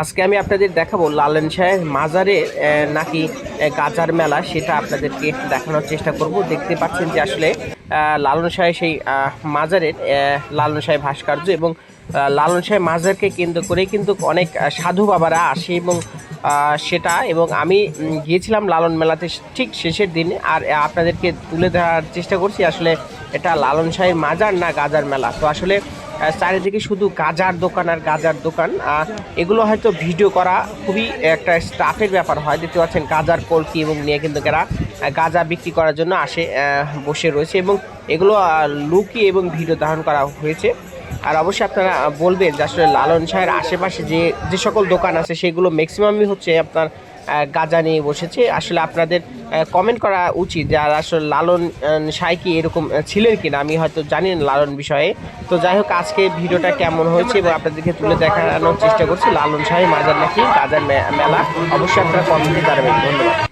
আজকে আমি আপনাদের দেখাবো লালন শাহের মাজারে নাকি গাজার মেলা সেটা আপনাদেরকে দেখানোর চেষ্টা করব। দেখতে পাচ্ছেন যে আসলে লালন শাহের সেই মাজারের লালন শাহের ভাস্কর্য এবং লালন শাহের মাজারকে কেন্দ্র করে কিন্তু অনেক সাধু বাবারা আসে এবং সেটা এবং আমি গিয়েছিলাম লালন মেলাতে ঠিক শেষের দিন আর আপনাদেরকে তুলে ধরার চেষ্টা করছি আসলে এটা লালন শাহের মাজার না গাজার মেলা। তো আসলে চারিদিকে শুধু গাজার দোকান আর গাজার দোকান। এগুলো হয়তো ভিডিও করা খুবই একটা স্টাফের ব্যাপার হয়। দেখতে পাচ্ছেন গাজার কলকি এবং নিয়ে কিন্তু এরা গাঁজা বিক্রি করার জন্য আসে বসে রয়েছে এবং এগুলো লুকিয়ে এবং ভিডিও ধারণ করা হয়েছে। আর অবশ্যই আপনারা বলবেন যে আসলে লালন শাহের আশেপাশে যে যে সকল দোকান আছে, সেগুলো ম্যাক্সিমামই হচ্ছে আপনার গাঁজা নিয়ে বসেছে। আসলে আপনাদের কমেন্ট করা উচিত আর আসলে লালন সাই কি এরকম ছিলেন কিনা? আমি হয়তো জানি না লালন বিষয়ে। তো যাই হোক, আজকে ভিডিওটা কেমন হয়েছে এবং আপনাদেরকে তুলে দেখানোর চেষ্টা করছি। লালন শাহী মাজার নাকি, গাজার মেলা। অবশ্যই আপনারা কমেন্টে জানাবেন। ধন্যবাদ।